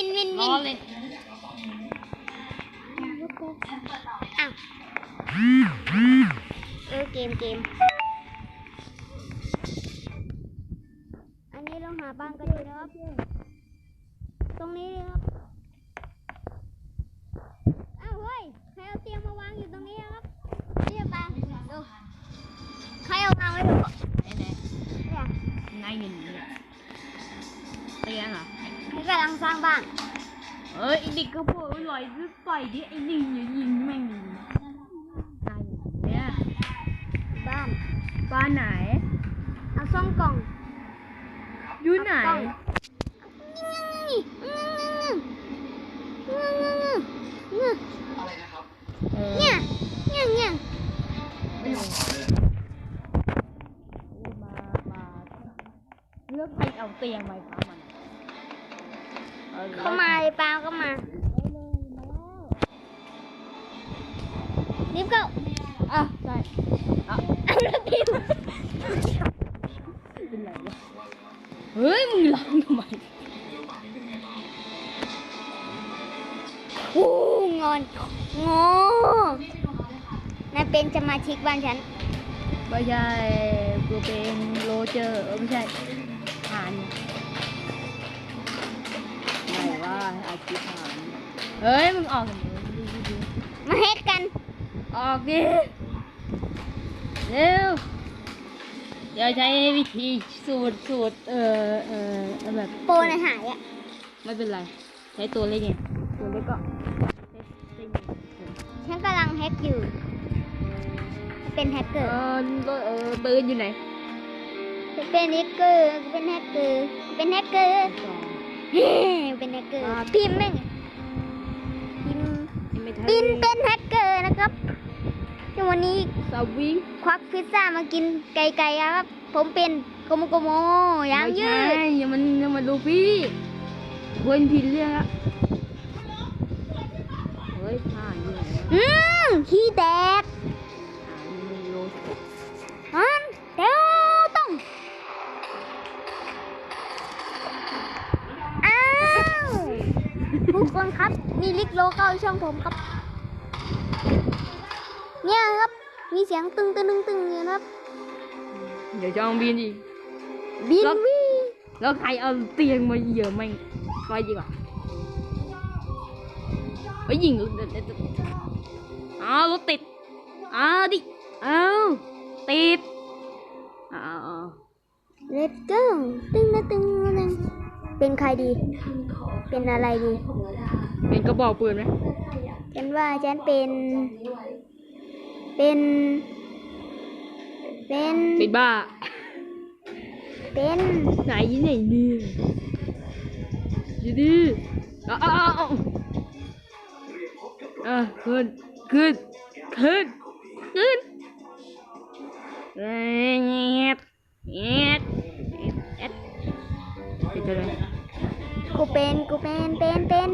วินวินวินวินล้วิอนเลยอ้าวเออเกมเกมอันนี้เราหาบ้านกันอยู่นะครับ ตรงนี้เลยครับอ้าวเฮ้ยใครเอาเตียงมาวางอยู่ตรงนี้ครับนี่จะไปดูใครเอาวางไว้ดูไหนไหนเนี่ยไหนเงินเนี่ กำลังสร้างบ้าน เอ้ยไอ้เด็กก็พูดลอยซื้อไปดิไอ้นี่อย่ายิงแม่งดิตายเนี่ยบ้าน บ้านไหน เอาซ่องกล่องอยู่ไหนเออเนี่ยเนี่ยเนี่ยมามาเลือกไปเอาเตียงไว้ฟ้ามัน เข้ามาเลยปล่าก็มารีบเข้าอะใช่อะเอาแล้วพิมพ์เป็นไรวะเฮ้ยมึงร้องทำไมโอ้งอนงอนายเป็นสมาชิกบ้านฉันไม่ใช่กูเป็นโรเจอร์ไม่ใช่ ไหนว่าอาชีพผ่านเฮ้ยมึงออกกันดูดูดูมาเฮ็ดกัน ออกดิเร็วเดี๋ยวใช้วิธีสูตรสูตรเออเออแบบโปรนายหายอะไม่เป็นไร ใช้ตัวเล็กไงตัวเล็กก็ใช้ใช้ฉันกำลังแฮกอยู่ เป็นแฮกเกเออร์อเออปืนอยู่ไหน เป็นแฮกเกอร์ เป็นแฮกเกอร์ เป็นแฮกเกอร์ เฮ้เป็นแฮกเกอร์พิมพ์แม่งพิมพ์ไม่ทันปินเป็นแฮกเกอร์นะครับที่วันนี้สวิงควักพิซซ่ามากินไกลๆครับ ผมเป็นโกโมโกโมยางยืไม่ดใช่อย่ามันอย่ามันดูพี่เวนผิดเรื่องละเฮ้ยผ่านอยู่ไหนวะอืมขี้แตก ทุกคนครับ มีลิกโลเข้าช่องผมครับ เนี่ยครับ มีเสียงตึงตึงตึงตึงเนี่ยนะครับ เดี๋ยวจะเอาบินอีกบินแล้ววิแล้วใครเอาเตียงมาเหยียบแม่งไปดีกว่าไปยิงรถอ้าวรถติดอ้าวดิอ้าวติดอ้าวเลตโก้ตึงนะตึงนะตึง เป็นใครดี เป็นอะไรดี เป็นกระบอกปืนไหมฉันว่าฉันเป็น เป็น เป็นเป็นบ้า เป็นไหนไหนเนี่ยอยู่ดิอ้าวอ้าวอ้าวอะขึ้นขึ้นขึ้นขึ้นเงียบเงียบเอ็ดเป็นอะไรกู เป็นเป็นเป็น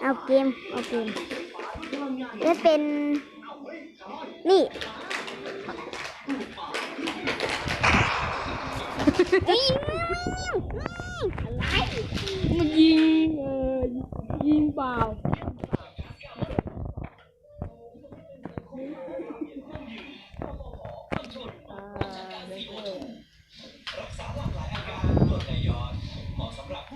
เอาเกมเอาเกมจะเป็นนี่นี่อะไรมันยิงเออยิงเปล่า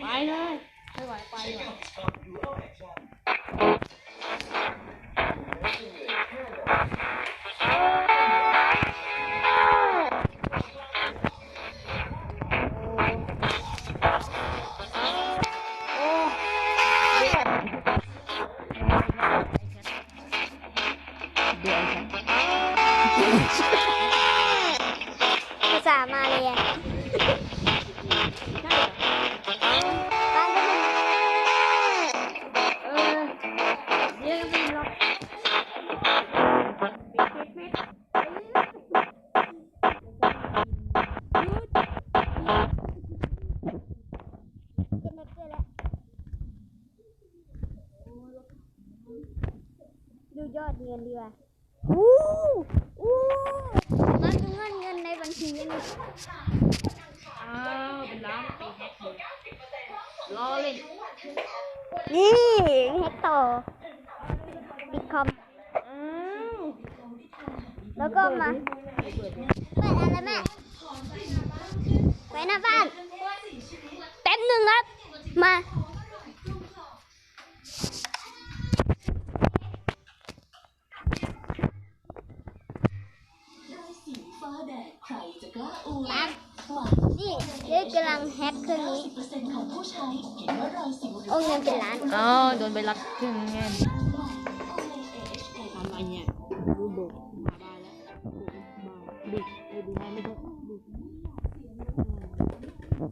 ไปเลย ไม่ไหวไปดีกว่า ดูยอดเงินดีกว่าอู้อู้มาดูเงินเงินในบัญชีนี่อ้าวเป็นล้านรอเลยนี่เฮต่อ แล้วก็มาเปิดอะไรแม่ไปหน้าบ้านแป๊บหนึ่งครับมาฟ้าแดดใครจะกล้าอวดปั๊บกว่านี่เด็กกำลังแฮกเครื่องนี้เปอร์เซ็นต์ของผู้ใช้เห็นว่ารอยสิวหรือโอ้เงินเป็นล้าน อ๋อ โดนไปรักครึ่งไงโ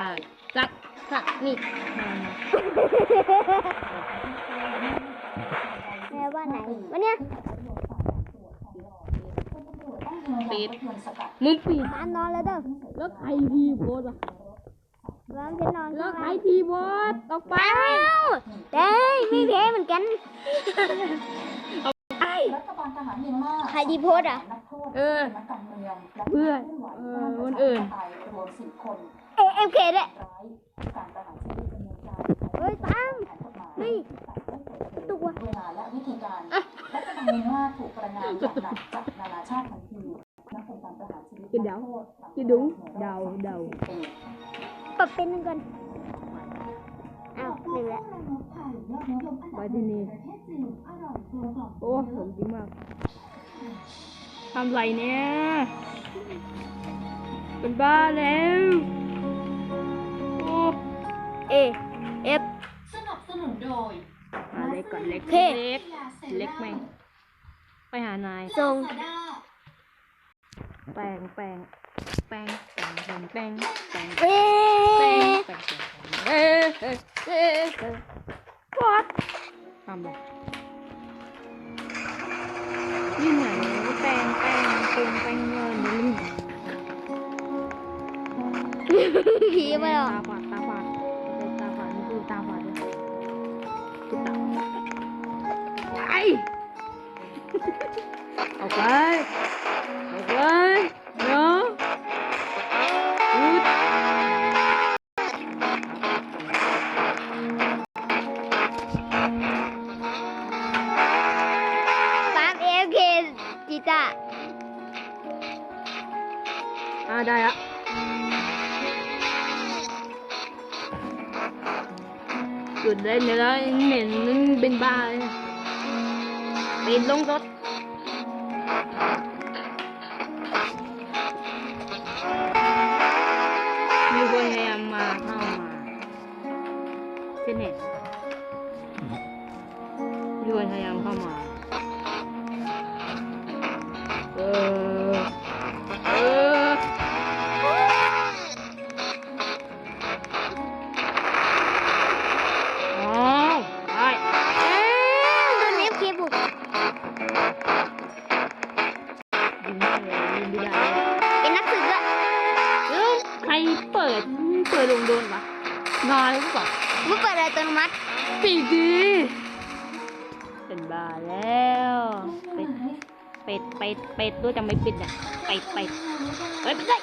บหนีไปได้ได้จัดจัดนี่มามาแม่ว่าไหนวะเนี่ยปิดมึงปิดบ้านนอนแล้วเด้อแล้วใครทีโพสอะบ้านจะนอนแล้วใครทีโพสออกไปอ้าวเด้ยไม่แพ้เหมือนกันไปรัฐบาลทหารเมียนมาใครดีโพสอะนักโทษเออนักการเมืองและเพื่อนเออคนอื่นรวมสี่คน เอเอ็มเคด้วยร้ายการประหารชีวิตดำเนินการเฮ้ยตังแผนกฎหมายนี่แต่ไม่เปิดเผยตัวเวลาและวิธีการรัฐบาลเมียนมาถูกประนามอย่างหนักจากนานาชาติทันทีนับเป็นการประหารชีวิตกินเดานักโทษกินดุ้งเดาเดาปีปรับเป็นหนึ่งก่อนอ้าวหนึ่งแล้วไปที่นี่โอ้ผมจริงมากทำไรเนี่ยเป็นบ้าแล้วโอ้ เอเอฟสนับสนุนโดยมาเล็กก่อนเล็กเท่เล็ก เล็กแม่งไปหานายทรงซาด้าแปลงแปลงแปลงแปลงแปลงแปลงแปลงเอ๊แปลงะแปลงเอ๊ะเอ๊ะเอ๊ะเอ๊ะ what ทำเลยนี่ไหนแปลงแปลงปรุงแปลงเงินนี่ผีมาหรอ ตาฝาดตา ไปออกไปเนาะอุดปาล์มเอฟเคจีตาอ่าได้ละหยุดเล่นเลยแล้วเหม็นเป็นบ้าเลยปิดลงรถ Thank you. ดเปิดลงโดนปะนอนหรือเปล่ามึงเปิดอัตโนมัติปิดดีเป็นบ้าแล้วเป็ดเป็ดเป็ดเป็ดด้วยจะไม่ปิดอะเป็ดเป็ดเฮ้ยไม่ได้